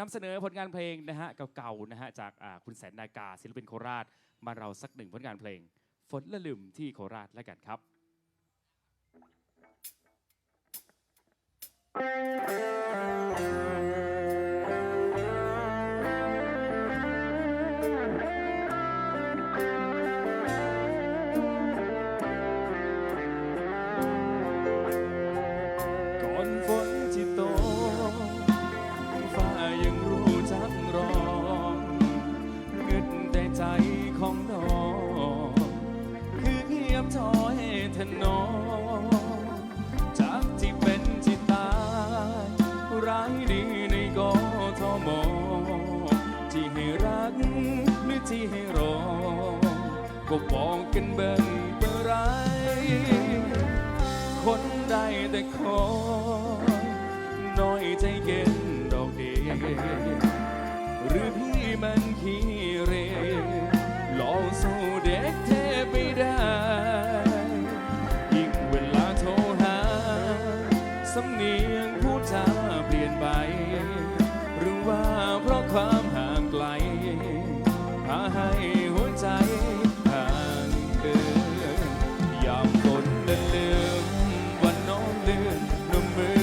นำเสนอผลงานเพลงนะฮะเก่าๆนะฮะจากอ่าคุณแสนนากาศิลปินโคราชมาเราสักหนึ่งผลงานเพลง ฝนละลืมที่โคราชแล้วกันครับก่ ให้รัก หรือที่ให้รอ ก็บอกกันเบิ่งเมื่อไร คนได้แต่คอน้อยใจเย็นดอกเดหรือพี่มันขี้เรลองสู้เด็กเทไม่ได้ยิ่งเวลาโทรหาสำเนีย มาให้หัวใจห่างเกินยามฝนเดินลืมวันน้องเลือนหนุ่มมือ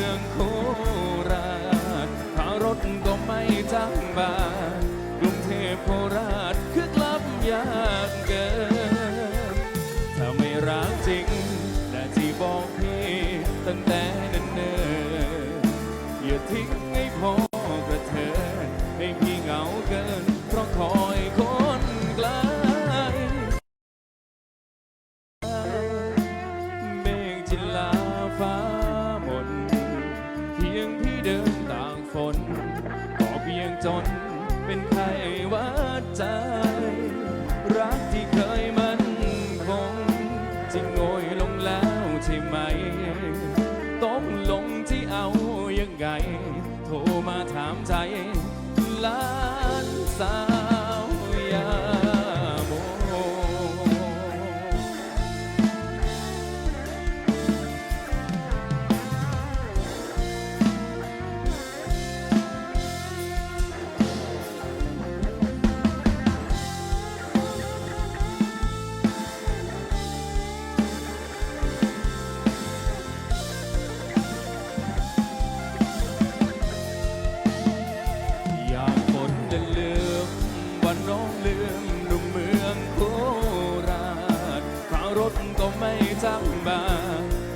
ยงพี่เดินต่างฝนก็เพียงจนเป็นใครวัดใจ รักที่เคยมันคงจะโงยลงแล้วใช่ไหมต้องลงที่เอายังไง โทรมาถามใจล้านสา รถก็ไม่จังบา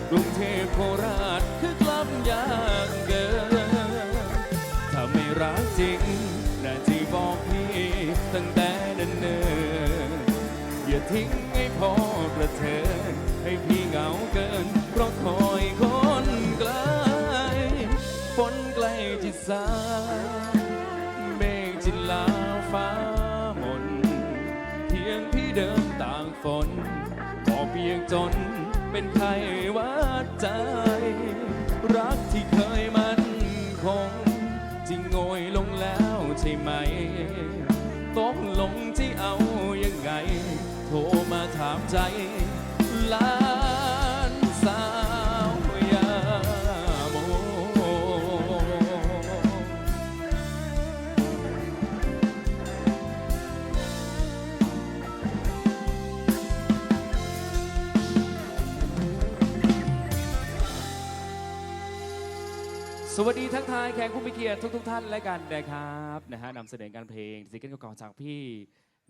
กรุงเทพโคราชคือกลับยากเกิน ถ้าไม่รักจริงน่าที่บอกพี่ตั้งแต่เนิ่นๆอย่าทิ้งให้พอกระเทินให้พี่เหงาเกิน เพราะคอยคนไกลฝนใกล้จิตสาเมฆจินลาฟ้ามนเพียงพี่เดินต่างฝน พียงจนเป็นใครวัดใจ รักที่เคยมันคงจริงโงอยลงแล้วใช่ไหมต้องลงที่เอายังไง โทรมาถามใจลา สวัสดีทั้งทายแขกผู้มีเกียรติทุกๆท่านและกันนะครับนะฮะนำเสนอการเพลงซิงเกิลเก่าๆจากพี่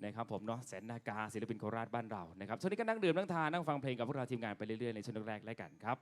นะครับผมเนาะแสนนากาศิลปินโคราชบ้านเรานะครับช่วงนี้ก็นั่งดื่มนั่งทานนั่งฟังเพลงกับพวกเราทีมงานไปเรื่อยๆในช่วงแรกๆและกันครับ